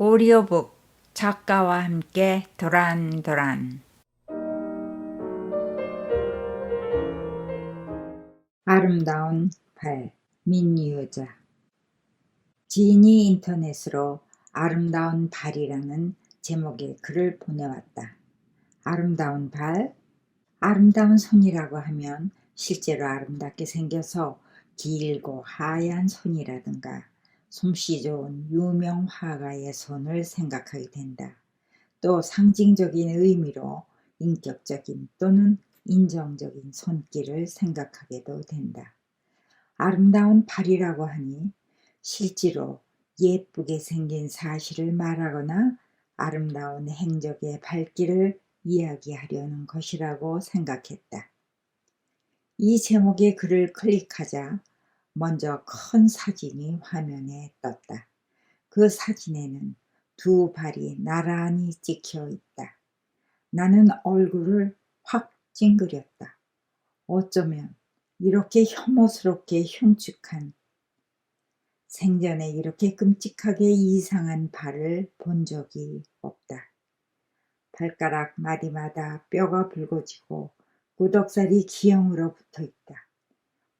오디오북 작가와 함께 도란도란 아름다운 발 민유자 지인이 인터넷으로 아름다운 발이라는 제목의 글을 보내왔다. 아름다운 발, 아름다운 손이라고 하면 실제로 아름답게 생겨서 길고 하얀 손이라든가 솜씨 좋은 유명 화가의 손을 생각하게 된다. 또 상징적인 의미로 인격적인 또는 인정적인 손길을 생각하게도 된다. 아름다운 발이라고 하니 실제로 예쁘게 생긴 사실을 말하거나 아름다운 행적의 발길을 이야기하려는 것이라고 생각했다. 이 제목의 글을 클릭하자 먼저 큰 사진이 화면에 떴다. 그 사진에는 두 발이 나란히 찍혀 있다. 나는 얼굴을 확 찡그렸다. 어쩌면 이렇게 혐오스럽게 흉측한 생전에 이렇게 끔찍하게 이상한 발을 본 적이 없다. 발가락 마디마다 뼈가 붉어지고 구덕살이 기형으로 붙어 있다.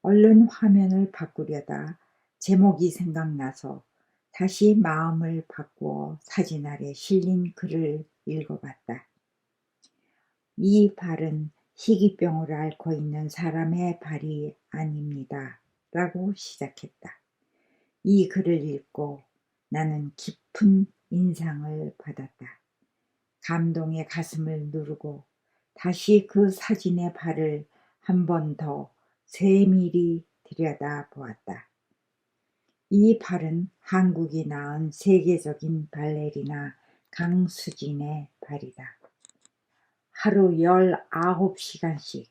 얼른 화면을 바꾸려다 제목이 생각나서 다시 마음을 바꾸어 사진 아래 실린 글을 읽어봤다. 이 발은 희귀병을 앓고 있는 사람의 발이 아닙니다. 라고 시작했다. 이 글을 읽고 나는 깊은 인상을 받았다. 감동의 가슴을 누르고 다시 그 사진의 발을 한 번 더 세밀히 들여다 보았다. 이 발은 한국이 낳은 세계적인 발레리나 강수진의 발이다. 하루 19시간씩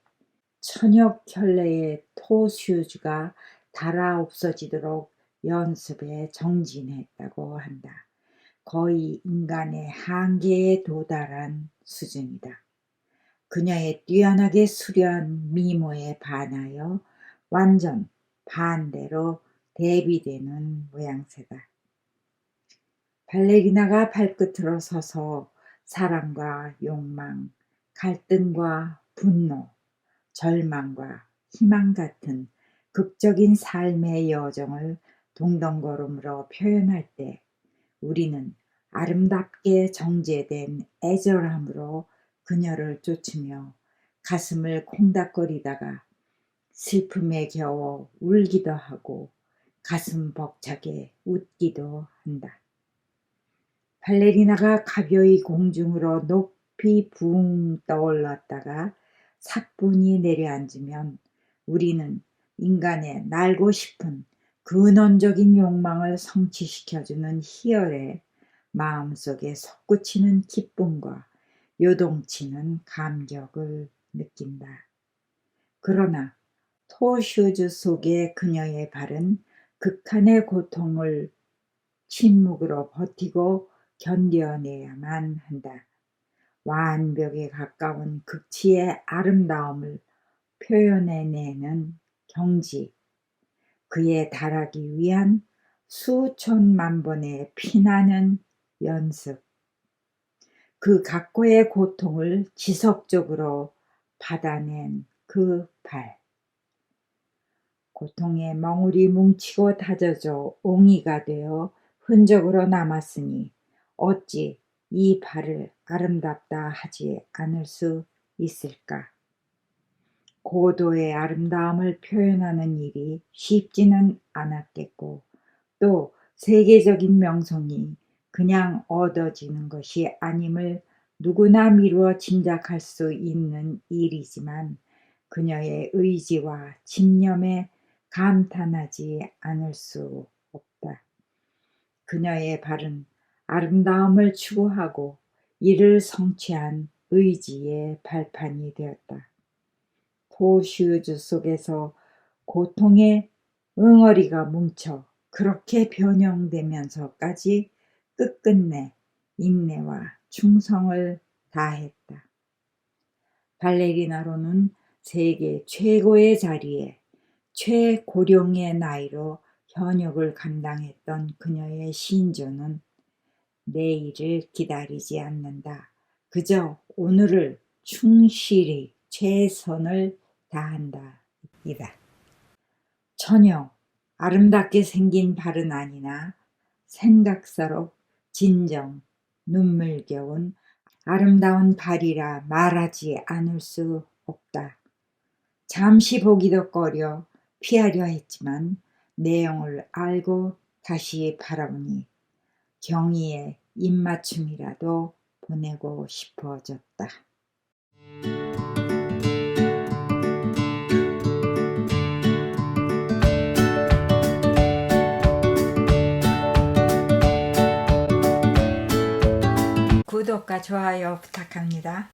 천여 켤레의 토슈즈가 달아 없어지도록 연습에 정진했다고 한다. 거의 인간의 한계에 도달한 수준이다. 그녀의 뛰어나게 수려한 미모에 반하여 완전 반대로 대비되는 모양새다. 발레리나가 발끝으로 서서 사랑과 욕망, 갈등과 분노, 절망과 희망 같은 극적인 삶의 여정을 동동걸음으로 표현할 때 우리는 아름답게 정제된 애절함으로 그녀를 쫓으며 가슴을 콩닥거리다가 슬픔에 겨워 울기도 하고 가슴 벅차게 웃기도 한다. 발레리나가 가벼이 공중으로 높이 붕 떠올랐다가 사뿐히 내려앉으면 우리는 인간의 날고 싶은 근원적인 욕망을 성취시켜주는 희열에 마음속에 솟구치는 기쁨과 요동치는 감격을 느낀다. 그러나 토슈즈 속의 그녀의 발은 극한의 고통을 침묵으로 버티고 견뎌내야만 한다. 완벽에 가까운 극치의 아름다움을 표현해내는 경지, 그에 달하기 위한 수천만 번의 피나는 연습, 그 각고의 고통을 지속적으로 받아낸 그 발. 고통의 멍울이 뭉치고 다져져 옹이가 되어 흔적으로 남았으니 어찌 이 발을 아름답다 하지 않을 수 있을까? 고도의 아름다움을 표현하는 일이 쉽지는 않았겠고 또 세계적인 명성이 그냥 얻어지는 것이 아님을 누구나 미루어 짐작할 수 있는 일이지만 그녀의 의지와 집념에 감탄하지 않을 수 없다. 그녀의 발은 아름다움을 추구하고 이를 성취한 의지의 발판이 되었다. 포슈즈 속에서 고통의 응어리가 뭉쳐 그렇게 변형되면서까지 끝끝내 인내와 충성을 다했다. 발레리나로는 세계 최고의 자리에 최고령의 나이로 현역을 감당했던 그녀의 신조는 내일을 기다리지 않는다. 그저 오늘을 충실히 최선을 다한다. 이다. 전혀 아름답게 생긴 발은 아니나 생각사로 진정 눈물겨운 아름다운 발이라 말하지 않을 수 없다. 잠시 보기도 꺼려 피하려 했지만 내용을 알고 다시 바라보니 경희의 입맞춤이라도 보내고 싶어졌다. 좋아요 부탁합니다.